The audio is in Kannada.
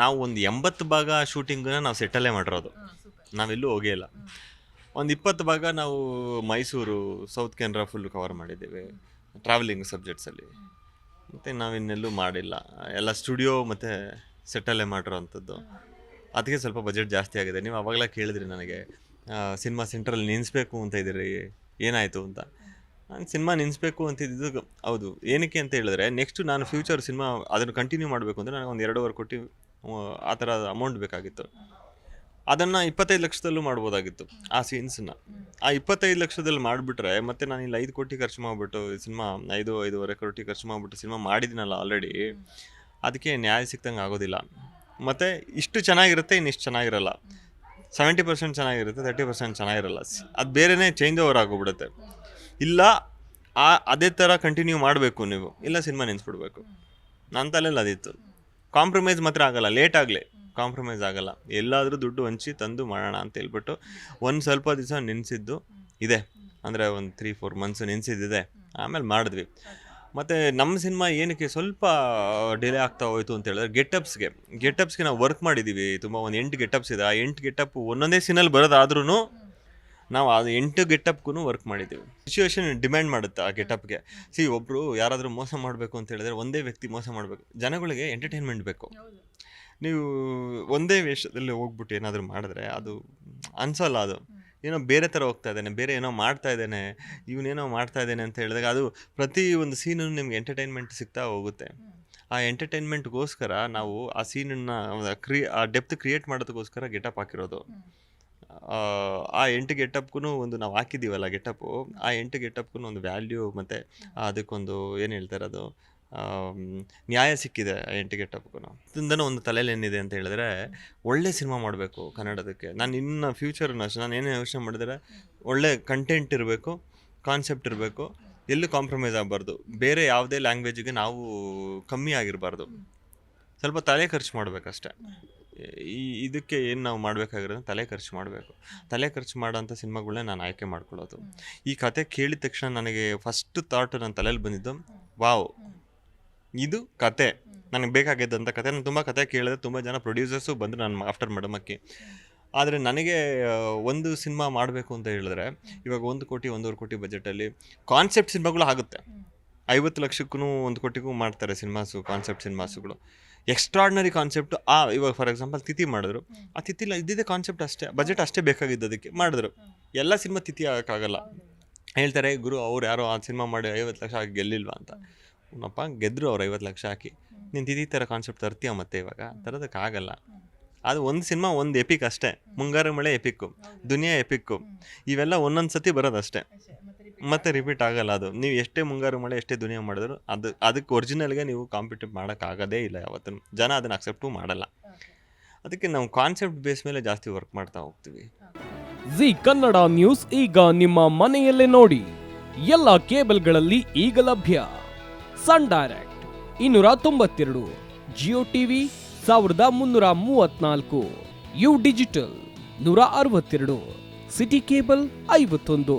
ನಾವು ಒಂದು ಎಂಬತ್ತು ಭಾಗ ಶೂಟಿಂಗನ್ನ ನಾವು ಸೆಟ್ಟಲ್ಲೇ ಮಾಡಿರೋದು. ನಾವೆಲ್ಲೂ ಹೋಗೇ ಇಲ್ಲ. ಒಂದು ಇಪ್ಪತ್ತು ಭಾಗ ನಾವು Mysuru south Canara full cover ಮಾಡಿದ್ದೇವೆ ಟ್ರಾವೆಲಿಂಗ್ ಸಬ್ಜೆಕ್ಟ್ಸಲ್ಲಿ ಮತ್ತು ನಾವಿನ್ನೆಲ್ಲೂ ಮಾಡಿಲ್ಲ. ಎಲ್ಲ ಸ್ಟುಡಿಯೋ ಮತ್ತು ಸೆಟ್ಟಲ್ಲೇ ಮಾಡಿರೋವಂಥದ್ದು ಅದಕ್ಕೆ ಸ್ವಲ್ಪ ಬಜೆಟ್ ಜಾಸ್ತಿ ಆಗಿದೆ. ನೀವು ಅವಾಗಲೇ ಕೇಳಿದ್ರಿ ನನಗೆ ಸಿನಿಮಾ ಸೆಂಟ್ರಲ್ಲಿ ನಿಲ್ಲಿಸ್ಬೇಕು ಅಂತ ಇದ್ದೀರಿ ಏನಾಯಿತು ಅಂತ. ನಾನು ಸಿನಿಮಾ ನಿಲ್ಲಿಸ್ಬೇಕು ಅಂತಿದ್ದು ಹೌದು. ಏನಕ್ಕೆ ಅಂತ ಹೇಳಿದ್ರೆ ನೆಕ್ಸ್ಟ್ ನಾನು ಫ್ಯೂಚರ್ ಸಿನಿಮಾ ಅದನ್ನು ಕಂಟಿನ್ಯೂ ಮಾಡಬೇಕು ಅಂದರೆ ನನಗೆ ಒಂದು ಎರಡೂವರೆ ಕೋಟಿ ಆ, ಥರ ಅಮೌಂಟ್ ಬೇಕಾಗಿತ್ತು. ಅದನ್ನು ಇಪ್ಪತ್ತೈದು ಲಕ್ಷದಲ್ಲೂ ಮಾಡ್ಬೋದಾಗಿತ್ತು ಆ ಸೀನ್ಸನ್ನು ಆ ಇಪ್ಪತ್ತೈದು ಲಕ್ಷದಲ್ಲಿ ಮಾಡಿಬಿಟ್ರೆ ಮತ್ತೆ ನಾನು ಇಲ್ಲಿ ಐದು ಕೋಟಿ ಖರ್ಚು ಮಾಡಿಬಿಟ್ಟು ಸಿನಿಮಾ ಐದು ಐದೂವರೆ ಕೋಟಿ ಖರ್ಚು ಮಾಡಿಬಿಟ್ಟು ಸಿನಿಮಾ ಮಾಡಿದ್ದೀನಲ್ಲ ಆಲ್ರೆಡಿ ಅದಕ್ಕೆ ನ್ಯಾಯ ಸಿಕ್ತಂಗೆ ಆಗೋದಿಲ್ಲ. ಮತ್ತು ಇಷ್ಟು ಚೆನ್ನಾಗಿರುತ್ತೆ ಇನ್ನಿಷ್ಟು ಚೆನ್ನಾಗಿರಲ್ಲ. ಸೆವೆಂಟಿ ಪರ್ಸೆಂಟ್ ಚೆನ್ನಾಗಿರುತ್ತೆ ತರ್ಟಿ ಪರ್ಸೆಂಟ್ ಚೆನ್ನಾಗಿರಲ್ಲ. ಅದು ಬೇರೆನೇ ಚೇಂಜ್ ಓವರ್ ಆಗೋಗ್ಬಿಡುತ್ತೆ. ಇಲ್ಲ ಆ ಅದೇ ಥರ ಕಂಟಿನ್ಯೂ ಮಾಡಬೇಕು ನೀವು. ಇಲ್ಲ ಸಿನಿಮಾ ನೆನ್ಸ್ಬಿಡ್ಬೇಕು. ನನ್ನ ತಲೆಯಲ್ಲಿ ಅದಿತ್ತು. ಕಾಂಪ್ರಮೈಸ್ ಮಾತ್ರ ಆಗಲ್ಲ ಲೇಟ್ ಆಗಲಿ ಕಾಂಪ್ರಮೈಸ್ ಆಗಲ್ಲ. ಎಲ್ಲಾದರೂ ದುಡ್ಡು ಹಂಚಿ ತಂದು ಮಾಡೋಣ ಅಂತ ಹೇಳ್ಬಿಟ್ಟು ಒಂದು ಸ್ವಲ್ಪ ದಿವಸ ನೆನೆಸಿದ್ದು ಇದೆ. ಅಂದರೆ ಒಂದು ತ್ರೀ ಫೋರ್ ಮಂತ್ಸ್ ನೆನೆಸಿದ್ದಿದೆ. ಆಮೇಲೆ ಮಾಡಿದ್ವಿ. ಮತ್ತು ನಮ್ಮ ಸಿನಿಮಾ ಏನಕ್ಕೆ ಸ್ವಲ್ಪ ಡಿಲೇ ಆಗ್ತಾ ಹೋಯಿತು ಅಂತ ಹೇಳಿದ್ರೆ ಗೆಟಪ್ಸ್ಗೆ. ಗೆಟಪ್ಸ್ಗೆ ನಾವು ವರ್ಕ್ ಮಾಡಿದ್ದೀವಿ ತುಂಬ ಒಂದು ಎಂಟು ಗೆಟಪ್ಸ್ ಇದೆ. ಆ ಎಂಟು ಗೆಟಪ್ ಒಂದೊಂದೇ ಸೀನಲ್ಲಿ ಬರೋದಾದ್ರೂ ನಾವು ಅದು ಎಂಟು ಗೆಟಪ್ಗೂ ವರ್ಕ್ ಮಾಡಿದ್ದೀವಿ. ಸಿಚುವೇಶನ್ ಡಿಮ್ಯಾಂಡ್ ಮಾಡುತ್ತೆ ಆ ಗೆಟಪ್ಗೆ? ಸಿ ಒಬ್ಬರು ಯಾರಾದರೂ ಮೋಸ ಮಾಡಬೇಕು ಅಂತ ಹೇಳಿದ್ರೆ ಒಂದೇ ವ್ಯಕ್ತಿ ಮೋಸ ಮಾಡಬೇಕು. ಜನಗಳಿಗೆ ಎಂಟರ್ಟೈನ್ಮೆಂಟ್ ಬೇಕು. ನೀವು ಒಂದೇ ವೇಷದಲ್ಲಿ ಹೋಗ್ಬಿಟ್ಟು ಏನಾದರೂ ಮಾಡಿದ್ರೆ ಅದು ಅನ್ಸಲ್ಲ ಅದು. ಏನೋ ಬೇರೆ ಥರ ಹೋಗ್ತಾ ಇದ್ದಾನೆ, ಬೇರೆ ಏನೋ ಮಾಡ್ತಾ ಇದ್ದಾನೆ, ಇವನೇನೋ ಮಾಡ್ತಾ ಇದ್ದಾನೆ ಅಂತ ಹೇಳಿದಾಗ ಅದು ಪ್ರತಿ ಒಂದು ಸೀನು ನಿಮ್ಗೆ ಎಂಟರ್ಟೈನ್ಮೆಂಟ್ ಸಿಗ್ತಾ ಹೋಗುತ್ತೆ. ಆ ಎಂಟರ್ಟೈನ್ಮೆಂಟ್ಗೋಸ್ಕರ ನಾವು ಆ ಸೀನನ್ನು ಕ್ರಿಯೇ ಆ ಡೆಪ್ತ್ ಕ್ರಿಯೇಟ್ ಮಾಡೋದಕ್ಕೋಸ್ಕರ ಗೆಟಪ್ ಹಾಕಿರೋದು. ಆ, ಎಂಟು ಗೆಟಪ್ಗೂ ಒಂದು ನಾವು ಹಾಕಿದ್ದೀವಲ್ಲ ಗೆಟಪ್ಪು ಆ ಎಂಟು ಗೆಟಪ್ಗೂ ಒಂದು ವ್ಯಾಲ್ಯೂ ಮತ್ತು ಅದಕ್ಕೊಂದು ಏನು ಹೇಳ್ತಾರೆ ಅದು ನ್ಯಾಯ ಸಿಕ್ಕಿದೆ ಆ ಎಂಟು ಗೆಟಪ್ಗೂ ಇದನ್ನು ಒಂದು ತಲೆಯಲ್ಲಿ ಏನಿದೆ ಅಂತ ಹೇಳಿದ್ರೆ ಒಳ್ಳೆ ಸಿನಿಮಾ ಮಾಡಬೇಕು ಕನ್ನಡದಕ್ಕೆ. ನಾನು ಇನ್ನು ಫ್ಯೂಚರ್ನ ಅಷ್ಟೇ ನಾನು ಏನೇ ಯೋಚನೆ ಮಾಡಿದ್ರೆ ಒಳ್ಳೆ ಕಂಟೆಂಟ್ ಇರಬೇಕು ಕಾನ್ಸೆಪ್ಟ್ ಇರಬೇಕು ಎಲ್ಲೂ ಕಾಂಪ್ರಮೈಸ್ ಆಗಬಾರ್ದು. ಬೇರೆ ಯಾವುದೇ ಲ್ಯಾಂಗ್ವೇಜಿಗೆ ನಾವು ಕಮ್ಮಿ ಆಗಿರಬಾರ್ದು. ಸ್ವಲ್ಪ ತಲೆ ಖರ್ಚು ಮಾಡಬೇಕಷ್ಟೆ. ಈ ಇದಕ್ಕೆ ಏನು ನಾವು ಮಾಡಬೇಕಾಗಿರೋದು? ತಲೆ ಖರ್ಚು ಮಾಡಬೇಕು. ತಲೆ ಖರ್ಚು ಮಾಡೋಂಥ ಸಿನಿಮಾಗಳನ್ನ ನಾನು ಆಯ್ಕೆ ಮಾಡ್ಕೊಳ್ಳೋದು. ಈ ಕತೆ ಕೇಳಿದ ತಕ್ಷಣ ನನಗೆ ಫಸ್ಟ್ ಥಾಟ್ ನನ್ನ ತಲೆಯಲ್ಲಿ ಬಂದಿದ್ದು, ವಾವ್, ಇದು ಕತೆ. ನನಗೆ ಬೇಕಾಗಿದ್ದಂಥ ಕತೆ. ನಾನು ತುಂಬ ಕತೆ ಕೇಳಿದೆ ತುಂಬ ಜನ ಪ್ರೊಡ್ಯೂಸರ್ಸು ಬಂದರು ನಾನು ಆಫ್ಟರ್ ಮಡಮಕ್ಕಿ ಆದರೆ ನನಗೆ ಒಂದು ಸಿನಿಮಾ ಮಾಡಬೇಕು ಅಂತ ಹೇಳಿದ್ರೆ, ಇವಾಗ ಒಂದು ಕೋಟಿ, ಒಂದೂವರೆ ಕೋಟಿ ಬಜೆಟಲ್ಲಿ ಕಾನ್ಸೆಪ್ಟ್ ಸಿನಿಮಾಗಳು ಆಗುತ್ತೆ. ಐವತ್ತು ಲಕ್ಷಕ್ಕೂ ಒಂದು ಕೋಟಿಗೂ ಮಾಡ್ತಾರೆ ಸಿನಿಮಾಸು ಕಾನ್ಸೆಪ್ಟ್ ಸಿನಿಮಾಸುಗಳು. ಎಕ್ಸ್ಟ್ರಾರ್ಡ್ನರಿ ಕಾನ್ಸೆಪ್ಟ್ ಆ ಇವಾಗ ಫಾರ್ ಎಕ್ಸಾಂಪಲ್ ತಿಥಿ ಮಾಡಿದ್ರು. ಆ ತಿಥಿಲ ಇದ್ದಿದ್ದೆ ಕಾನ್ಸೆಪ್ಟ್ ಅಷ್ಟೇ. ಬಜೆಟ್ ಅಷ್ಟೇ ಬೇಕಾಗಿದ್ದು ಅದಕ್ಕೆ ಮಾಡಿದ್ರು. ಎಲ್ಲ ಸಿನಿಮಾ ತಿಥಿ ಆಗೋಕ್ಕಾಗಲ್ಲ ಹೇಳ್ತಾರೆ ಗುರು ಅವ್ರು ಯಾರೋ ಆ ಸಿನಿಮಾ ಮಾಡಿ ಐವತ್ತು ಲಕ್ಷ ಹಾಕಿ ಗೆಲ್ಲಿಲ್ವಾ ಅಂತ. ಅಪ್ಪ ಗೆದ್ದರು ಅವ್ರು ಐವತ್ತು ಲಕ್ಷ ಹಾಕಿ. ನೀನು ತಿಥಿ ಥರ ಕಾನ್ಸೆಪ್ಟ್ ತರ್ತೀಯ ಮತ್ತೆ ಇವಾಗ? ತರೋದಕ್ಕಾಗಲ್ಲ ಅದು ಒಂದು ಸಿನಿಮಾ ಒಂದು ಎಪಿಕ್ ಅಷ್ಟೇ. ಮುಂಗಾರು ಮಳೆ ಎಪಿಕ್ಕು ದುನಿಯಾ ಎಪಿಕ್ಕು ಇವೆಲ್ಲ ಒಂದೊಂದು ಸತಿ ಬರೋದಷ್ಟೇ ಮತ್ತೆ ರಿಪೀಟ್ ಆಗಲ್ಲ ಅದು. ನೀವು ಎಷ್ಟೇ ಮುಂಗಾರು ಮಾಡಿ ಎಷ್ಟೇ ದುನಿಯಾ ಮಾಡಿದ್ರು ಅದು ಅದಕ್ಕೆ ಒರಿಜಿನಲ್ಗೆ ನೀವು ಕಾಂಪಿಟೇಟ್ ಮಾಡೋಕ್ಕಾಗೋದೇ ಇಲ್ಲ ಯಾವತ್ತೂ ಜನ ಅದನ್ನು ಅಕ್ಸೆಪ್ಟು ಮಾಡಲ್ಲ. ಅದಕ್ಕೆ ನಾವು ಕಾನ್ಸೆಪ್ಟ್ ಬೇಸ್ ಮೇಲೆ ಜಾಸ್ತಿ ವರ್ಕ್ ಮಾಡ್ತಾ ಹೋಗ್ತೀವಿ. ಜಿ ಕನ್ನಡ ನ್ಯೂಸ್ ಈಗ ನಿಮ್ಮ ಮನೆಯಲ್ಲೇ ನೋಡಿ. ಎಲ್ಲ ಕೇಬಲ್ಗಳಲ್ಲಿ ಈಗ ಲಭ್ಯ. ಸನ್ ಡೈರೆಕ್ಟ್ ಇನ್ನೂರ ತೊಂಬತ್ತೆರಡು ಜಿಯೋ ಟಿವಿ ಸಾವಿರದ ಮುನ್ನೂರ ಮೂವತ್ನಾಲ್ಕು ಯು ಡಿಜಿಟಲ್ ನೂರ ಅರವತ್ತೆರಡು ಸಿಟಿ ಕೇಬಲ್ ಐವತ್ತೊಂದು.